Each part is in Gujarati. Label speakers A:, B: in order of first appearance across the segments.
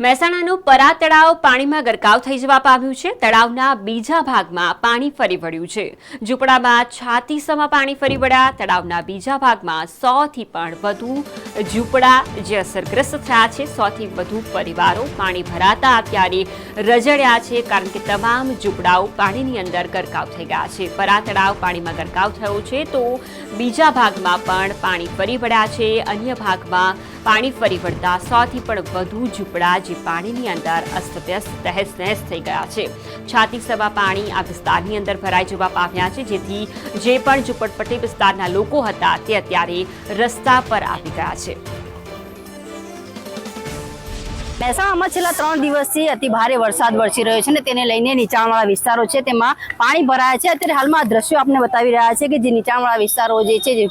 A: મહેસાણાનું પરા તળાવ પાણીમાં ગરકાવ થઈ જવા પામ્યું છે. તળાવના બીજા ભાગમાં પાણી ફરી વળ્યું છે. ઝૂંપડામાં છાતીસમાં પાણી ફરી વળ્યા. તળાવના બીજા ભાગમાં સોથી પણ વધુ ઝૂંપડા જે અસરગ્રસ્ત થયા છે, સોથી વધુ પરિવારો પાણી ભરાતા અત્યારે રજડ્યા છે કારણ કે તમામ ઝૂંપડાઓ પાણીની અંદર ગરકાવ થઈ ગયા છે. પરા તળાવ પાણીમાં ગરકાવ થયો છે તો બીજા ભાગમાં પણ પાણી ફરી વળ્યા છે. અન્ય ભાગમાં પાણી ફરી વળતા સોથી પણ વધુ ઝૂંપડા જે પાણીની અંદર અસ્તવ્યસ્ત તહેસ નહેસ થઈ ગયા છે. છાતી સવા પાણી આ વિસ્તારની અંદર ભરાઈ જવા પામ્યા છે, જેથી જે પણ ઝૂંપડપટ્ટી વિસ્તારના લોકો હતા તે અત્યારે રસ્તા પર આવી ગયા છે.
B: হয়েছে મહેસાણામાં છેલ્લા ત્રણ દિવસથી અતિ ભારે વરસાદ વરસી રહ્યો છે ને તેને લઈને નીચાણવાળા વિસ્તારો છે. તેમાં પાણી ભરાયા છે. અત્યારે હાલમાં આ દ્રશ્યો આપને બતાવી રહ્યા છે કે જે નીચાણવાળા વિસ્તારો જે છે, જે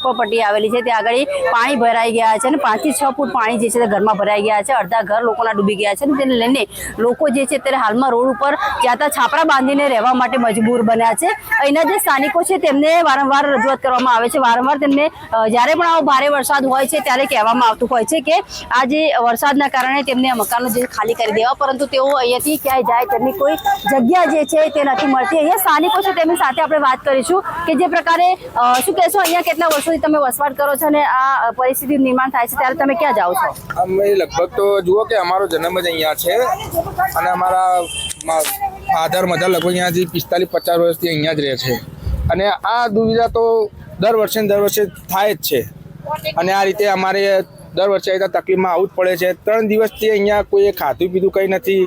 B: આવેલી છે, ત્યાં આગળ પાણી ભરાઈ ગયા છે અને પાંચથી છ ફૂટ પાણી જે છે તે ઘરમાં ભરાઈ ગયા છે. અડધા ઘર લોકોના ડૂબી ગયા છે અને તેને લઈને લોકો જે છે અત્યારે હાલમાં રોડ ઉપર જ્યાં ત્યાં છાપરા બાંધીને રહેવા માટે મજબૂર બન્યા છે. અહીંના જે સ્થાનિકો છે તેમને વારંવાર રજૂઆત કરવામાં આવે છે. વારંવાર તેમને જ્યારે પણ આવો ભારે વરસાદ હોય છે ત્યારે કહેવામાં આવતું હોય છે કે આ જે વરસાદના કારણે તેમને આ મકાનો જે ખાલી કરી દેવા, પરંતુ તેઓ અહીંયાથી ક્યાંય જાય, તેમની કોઈ જગ્યા જે છે તે નથી મળતી. અહીંયા સ્થાનિકો છે, તેમની સાથે આપણે વાત કરીશું કે જે પ્રકારે શું કહેશો, અહીંયા કેટલા વર્ષોથી તમે વસવાટ કરો છો અને આ પરિસ્થિતિ નિર્માણ થાય છે, ત્યારે તમે ક્યાં જાઓ છો?
C: અમે લગભગ તો જુઓ કે અમારો જન્મ જ અહીંયા છે અને અમારા ફાધર, મધર લગભગ અહીંયાથી પિસ્તાલીસ, પચાસ વર્ષથી અહીંયા જ રહે છે. અને આ દુવિધા તો દર વર્ષે દર વર્ષે થાય જ છે. અને આ રીતે અમારે દર વર્ષે અહીંયા તકલીફમાં આવવું જ પડે છે. ત્રણ દિવસથી અહીંયા કોઈએ ખાધું પીધું કંઈ નથી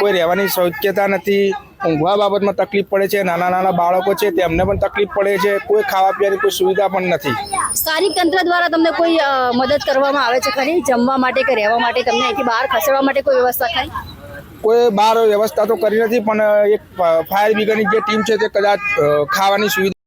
C: કોઈ રહેવાની શક્યતા નથી. ઊંઘવા બાબતમાં તકલીફ પડે છે. નાના નાના બાળકો છે તેમને પણ તકલીફ પડે છે. કોઈ ખાવા પીવાની કોઈ સુવિધા પણ નથી.
B: સ્થાનિક તંત્ર દ્વારા તમને કોઈ મદદ કરવામાં આવે છે ખરી? જમવા માટે કે રહેવા માટે તમને અહીંથી બહાર ખસેડવા માટે કોઈ વ્યવસ્થા થાય
C: કોઈ બહાર વ્યવસ્થા તો કરી નથી પણ એક ફાયર બ્રિગેડની જે ટીમ છે તે કદાચ ખાવાની સુવિધા